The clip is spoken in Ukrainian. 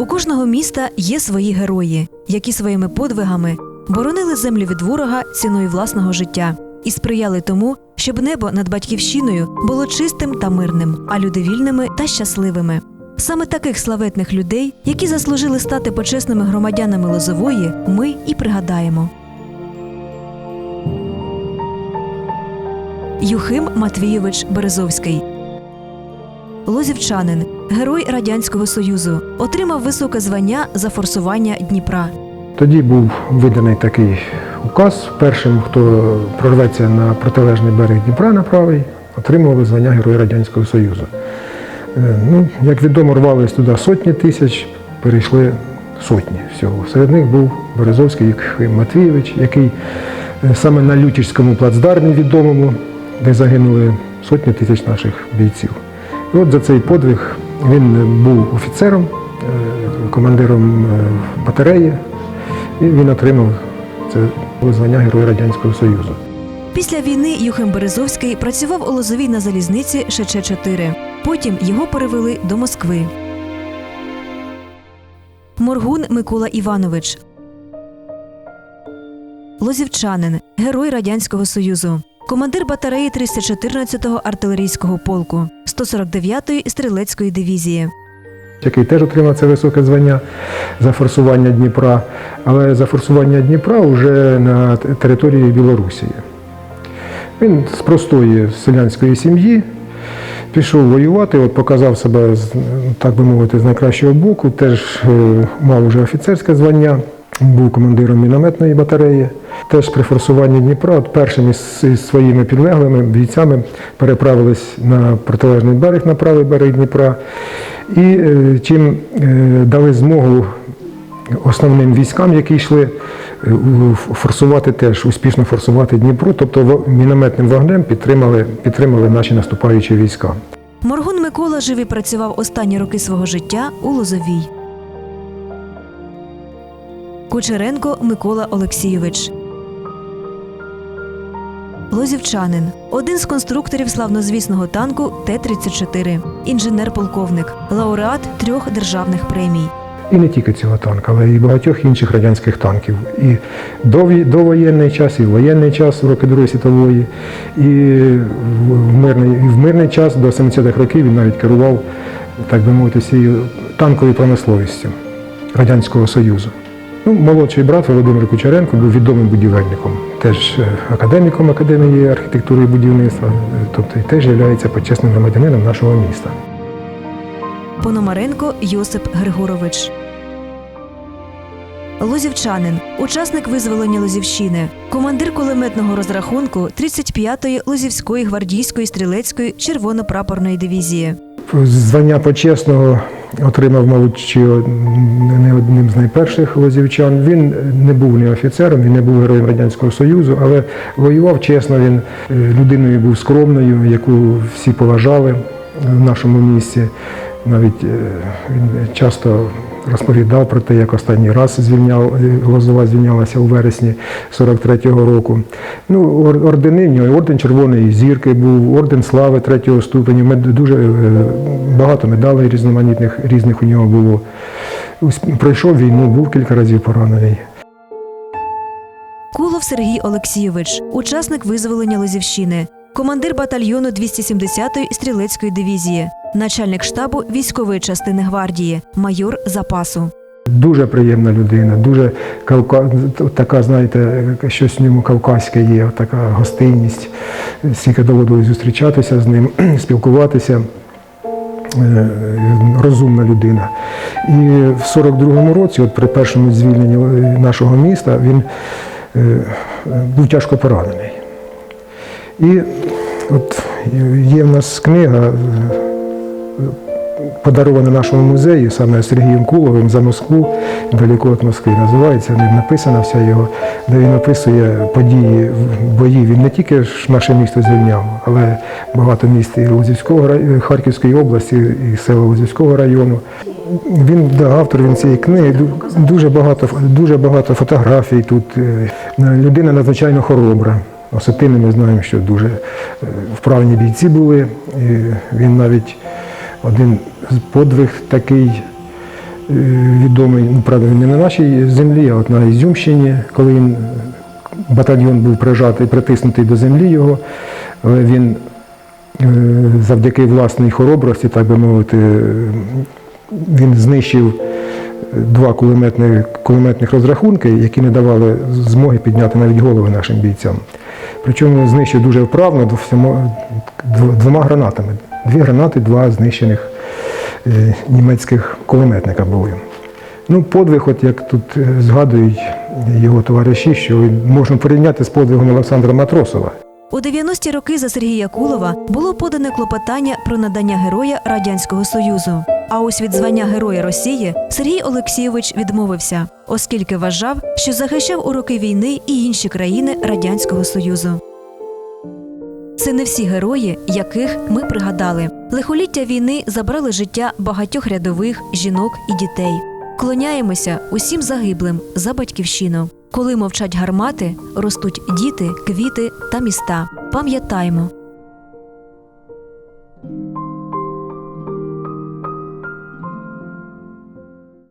У кожного міста є свої герої, які своїми подвигами боронили землю від ворога ціною власного життя і сприяли тому, щоб небо над батьківщиною було чистим та мирним, а люди вільними та щасливими. Саме таких славетних людей, які заслужили стати почесними громадянами Лозової, ми і пригадаємо. Юхим Матвійович Березовський Лозівчанин, герой Радянського Союзу, отримав високе звання за форсування Дніпра. Тоді був виданий такий указ. Першим, хто прорветься на протилежний берег Дніпра на правий, отримували звання Героя Радянського Союзу. Е, Ну, як відомо, рвались туди сотні тисяч, перейшли сотні всього. Серед них був Березовський Юхим Матвійович, який е, саме на Лютічському плацдармі відомому, де загинули сотні тисяч наших бійців. От за цей подвиг він був офіцером, е, командиром е, батареї, і він отримав це звання Героя Радянського Союзу. Після війни Юхим Березовський працював у Лозовій на залізниці ШЧ-4. Потім його перевели до Москви. Моргун Микола Іванович. Лозівчанин, герой Радянського Союзу. Командир батареї 314-го артилерійського полку 149-ї стрілецької дивізії. який теж отримав це високе звання за форсування Дніпра, але за форсування Дніпра вже на території Білорусі. Він з простої селянської сім'ї пішов воювати, от показав себе, так би мовити, з найкращого боку, теж е, мав вже офіцерське звання, був командиром мінометної батареї. Теж при форсуванні Дніпра, от першим із, своїми підлеглими бійцями переправились на протилежний берег, на правий берег Дніпра. І е, чим е, дали змогу основним військам, які йшли, е, форсувати теж, успішно форсувати Дніпро, тобто мінометним вогнем підтримали, підтримали наші наступаючі війська. Моргун Микола жив і працював останні роки свого життя у Лозовій. Кучеренко Микола Олексійович. Лозівчанин. Один з конструкторів славнозвісного танку Т-34. Інженер-полковник. Лауреат трьох державних премій. І не тільки цього танка, але й багатьох інших радянських танків. І довоєнний час, і в воєнний час, в роки Другої світової, і в мирний, і в мирний час до 70-х років він навіть керував, так би мовити, всією танковою промисловістю Радянського Союзу. Ну, молодший брат Володимир Кучеренко був відомим будівельником, теж е, академіком Академії архітектури і будівництва, е, тобто і теж є почесним громадянином нашого міста. Пономаренко Йосип Григорович. Лозівчанин, учасник визволення Лозівщини, командир кулеметного розрахунку 35-ї Лозівської гвардійської стрілецької червоно-прапорної дивізії. Звання почесного отримав, мабуть, не одним з найперших лозівчан. Він не був не офіцером, він не був героєм Радянського Союзу, але воював чесно. Він е, людиною був скромною, яку всі поважали в нашому місті. Навіть е, він часто розповідав про те, як останній раз звільняв, е, Лозова звільнялася у вересні 43-го року. Ну, ордени в нього, орден Червоної зірки був, орден слави третього ступеню. Мед- Дуже е, багато медалей різноманітних різних у нього було. Пройшов війну, був кілька разів поранений. Кулов Сергій Олексійович, учасник визволення Лозівщини, командир батальйону 270-ї стрілецької дивізії, начальник штабу військової частини гвардії, майор запасу. Дуже приємна людина, дуже кавка... така, знаєте, щось в ньому кавказьке є, така гостинність. Скільки доводилось зустрічатися з ним, спілкуватися. Е, Розумна людина. І в 42-му році, от при першому звільненні нашого міста, він е, е, був тяжко поранений. І от є в нас книга, е, подарована нашому музею, саме Сергієм Куловим за Москву, далеко від Москви. Називається, ним написана вся його, де він описує події боїв. Він не тільки ж наше місто звільняв, але багато міст і Лозівського Харківської області, і села Лозівського району. Він да, автор він цієї книги. Дуже багато, дуже багато фотографій тут. Е, Людина надзвичайно хоробра. Осетини ми знаємо, що дуже е, вправні бійці були. І він навіть один з подвиг такий е, відомий, ну, правда, він не на нашій землі, а от на Ізюмщині, коли він батальйон був прижатий, притиснутий до землі його, але він е, завдяки власній хоробрості, так би мовити, він знищив два кулеметних, кулеметних розрахунки, які не давали змоги підняти навіть голови нашим бійцям. Причому знищив дуже вправно двома, гранатами. Дві гранати, два знищених е, німецьких кулеметника були. Ну, подвиг, от як тут е, згадують його товариші, що можна порівняти з подвигом Олександра Матросова. У 90-ті роки за Сергія Кулова було подане клопотання про надання героя Радянського Союзу. А ось від звання Героя Росії Сергій Олексійович відмовився, оскільки вважав, що захищав у роки війни і інші країни Радянського Союзу. Це не всі герої, яких ми пригадали. Лихоліття війни забрали життя багатьох рядових жінок і дітей. Клоняємося усім загиблим за батьківщину. Коли мовчать гармати, ростуть діти, квіти та міста. Пам'ятаймо,